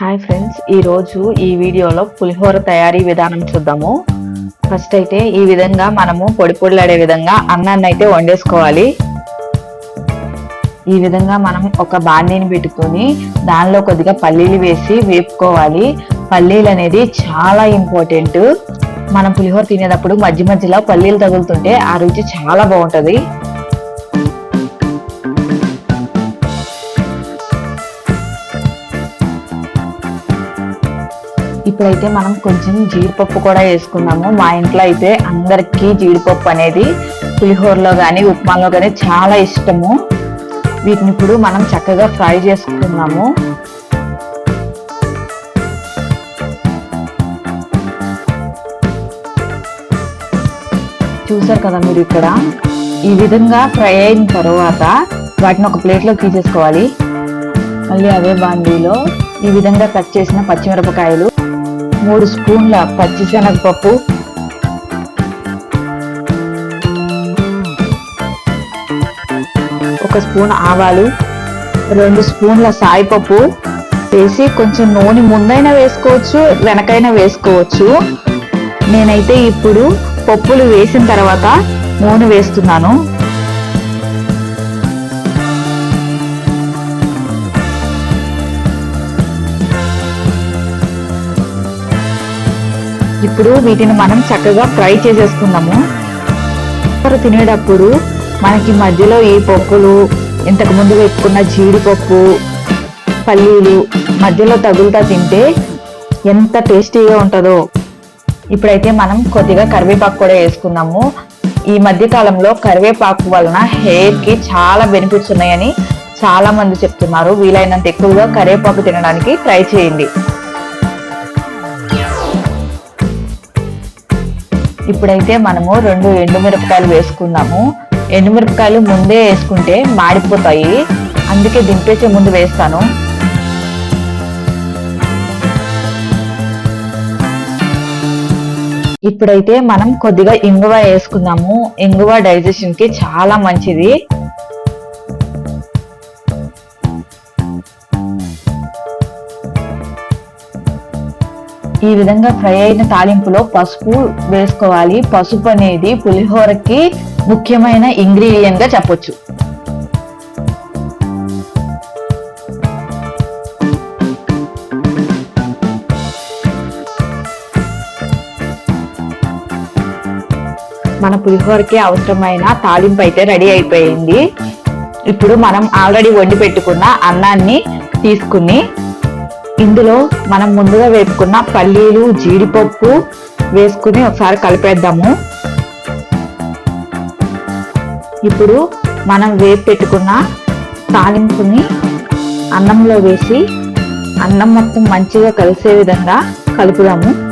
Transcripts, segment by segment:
Hi friends ఈ రోజు ఈ వీడియోలో పులిహోర తయారీ విధానం చూద్దాము. ఫస్ట్ అయితే ఈ విధంగా మనము పొడి పొడిలాడే విధంగా అన్నాన్ని అయితే వండేసుకోవాలి. ఈ విధంగా మనం ఒక బాండీని పెట్టుకొని దానిలో కొద్దిగా పల్లీలు వేసి వేపుకోవాలి. పల్లీలు అనేది చాలా ఇంపార్టెంట్ మనం పులిహోర తినేటప్పుడు మధ్య మధ్యలో పల్లీలు తగులుతుంటే ఆ రుచి చాలా బాగుంటుంది. ఇప్పుడైతే మనం కొంచెం జీడిపప్పు కూడా వేసుకున్నాము. మా ఇంట్లో అయితే అందరికీ జీడిపప్పు అనేది పులిహోరలో కానీ ఉప్మాలో కానీ చాలా ఇష్టము. వీటిని ఇప్పుడు మనం చక్కగా ఫ్రై చేసుకున్నాము. చూసారు కదా మీరు ఇక్కడ? ఈ విధంగా ఫ్రై అయిన తర్వాత వాటిని ఒక ప్లేట్లో తీసేసుకోవాలి. మళ్ళీ అదే బాండీలో ఈ విధంగా కట్ చేసిన పచ్చిమిరపకాయలు. మూడు స్పూన్ల పచ్చిశనగపప్పు. ఒక స్పూన్ ఆవాలు. రెండు స్పూన్ల సాయిపప్పు. వేసి కొంచెం నూనె ముందైనా వేసుకోవచ్చు వెనకైనా వేసుకోవచ్చు. నేనైతే ఇప్పుడు పప్పులు వేసిన తర్వాత నూనె వేస్తున్నాను. ఇప్పుడు వీటిని మనం చక్కగా ఫ్రై చేసేసుకుందాము. కూర తినేటప్పుడు మనకి మధ్యలో ఈ పప్పులు ఇంతకు ముందు పెట్టుకున్న జీడిపప్పు పల్లీలు మధ్యలో తగులుతా తింటే ఎంత టేస్టీగా ఉంటుందో. ఇప్పుడైతే మనం కొద్దిగా కరివేపాకు కూడా వేసుకుందాము. ఈ మధ్య కాలంలో కరివేపాకు వలన హెయిర్కి చాలా బెనిఫిట్స్ ఉన్నాయని చాలామంది చెప్తున్నారు. వీలైనంత ఎక్కువగా కరివేపాకు తినడానికి ట్రై చేయండి. ఇప్పుడైతే మనము రెండు ఎండుమిరపకాయలు వేసుకుందాము ఎండుమిరపకాయలు ముందే వేసుకుంటే మాడిపోతాయి. అందుకే దింపేసే ముందు వేస్తాను. ఇప్పుడైతే మనం కొద్దిగా ఇంగువ వేసుకుందాము. ఇంగువ డైజెషన్కి చాలా మంచిది. ఈ విధంగా ఫ్రై అయిన తాలింపులో పసుపు వేసుకోవాలి. పసుపు అనేది పులిహోరకి ముఖ్యమైన ఇంగ్రీడియంట్గా చెప్పొచ్చు. మన పులిహోరకి అవసరమైన తాలింపు అయితే రెడీ అయిపోయింది. ఇప్పుడు మనం ఆల్రెడీ వండి పెట్టుకున్న అన్నాన్ని తీసుకుని ఇందులో మనం ముందుగా వేపుకున్న పల్లీలు జీడిపప్పు వేసుకుని ఒకసారి కలిపేద్దాము. ఇప్పుడు మనం వేపు పెట్టుకున్న తాలింపుని అన్నంలో వేసి అన్నం మొత్తం మంచిగా కలిసే విధంగా కలుపుదాము.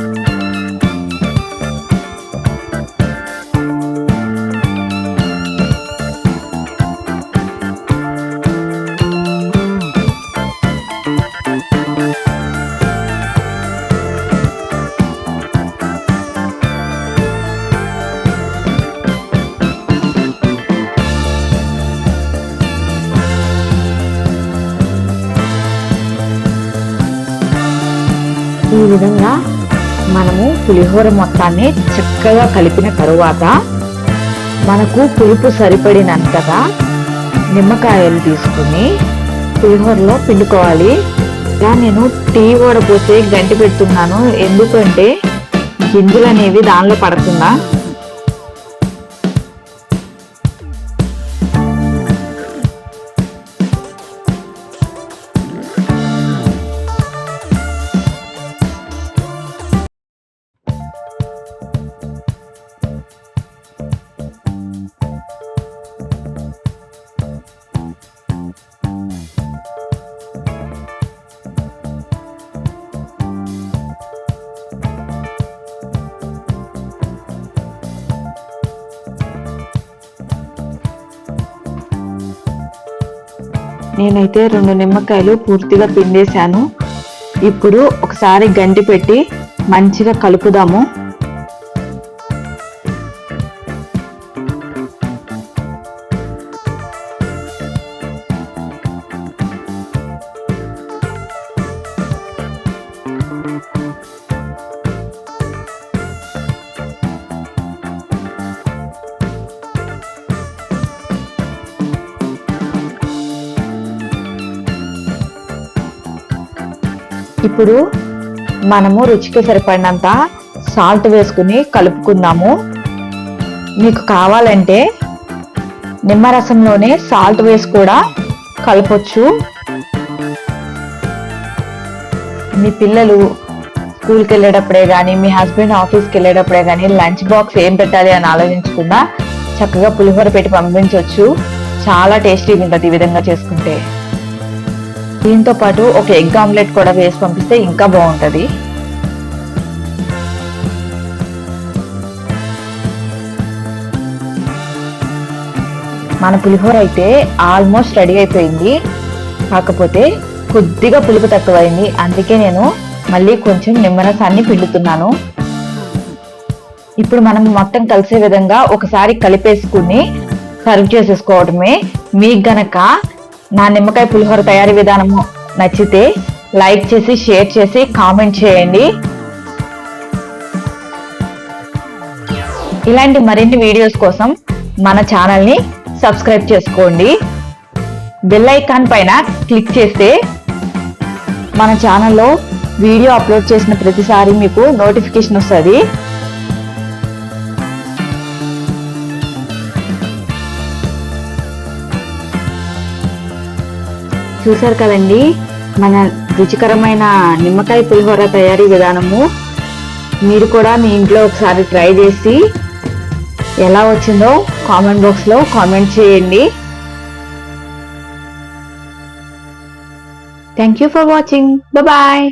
ఈ విధంగా మనము పులిహోర మొత్తాన్ని చక్కగా కలిపిన తరువాత మనకు పులుపు సరిపడినంతగా నిమ్మకాయలు తీసుకుని పులిహోరలో పిండుకోవాలి. ఇలా నేను టీ పోసి గంటి పెడుతున్నాను. ఎందుకంటే గింజలు అనేవి దానిలో పడకుండా నేనైతే రెండు నిమ్మకాయలు పూర్తిగా పిండేశాను. ఇప్పుడు ఒకసారి గంటి పెట్టి మంచిగా కలుపుదాము. ఇప్పుడు మనము రుచికి సరిపడినంత సాల్ట్ వేసుకుని కలుపుకుందాము. మీకు కావాలంటే నిమ్మరసంలోనే సాల్ట్ వేసి కూడా కలపొచ్చు. మీ పిల్లలు స్కూల్కి వెళ్ళేటప్పుడే కానీ మీ హస్బెండ్ ఆఫీస్కి వెళ్ళేటప్పుడే కానీ లంచ్ బాక్స్ ఏం పెట్టాలి అని ఆలోచించకుండా చక్కగా పులిహోర పెట్టి పంపించవచ్చు చాలా టేస్టీగా ఉంటుంది ఈ విధంగా చేసుకుంటే. దీంతో పాటు ఒక ఎగ్ ఆమ్లెట్ కూడా వేసి పంపిస్తే ఇంకా బాగుంటుంది. మన పులిహోర అయితే ఆల్మోస్ట్ రెడీ అయిపోయింది. కాకపోతే కొద్దిగా పులుపు తక్కువైంది. అందుకే నేను మళ్ళీ కొంచెం నిమ్మరసాన్ని పిండుతున్నాను. ఇప్పుడు మనం మొత్తం కలిసే విధంగా ఒకసారి కలిపేసుకుని సర్వ్ చేసేసుకోవడమే. మీకు గనక నా నిమ్మకాయ పులిహోర తయారీ విధానము నచ్చితే లైక్ చేసి షేర్ చేసి కామెంట్ చేయండి. ఇలాంటి మరిన్ని వీడియోస్ కోసం మన ఛానల్ని సబ్స్క్రైబ్ చేసుకోండి. బెల్ ఐకాన్ పైన క్లిక్ చేస్తే మన ఛానల్లో వీడియో అప్లోడ్ చేసిన ప్రతిసారి మీకు నోటిఫికేషన్ వస్తుంది. చూసారు కదండి. మన రుచికరమైన నిమ్మకాయ పులిహోర తయారీ విధానము. మీరు కూడా మీ ఇంట్లో ఒకసారి ట్రై చేసి ఎలా వచ్చిందో కామెంట్ బాక్స్లో కామెంట్ చేయండి. Thank you for watching bye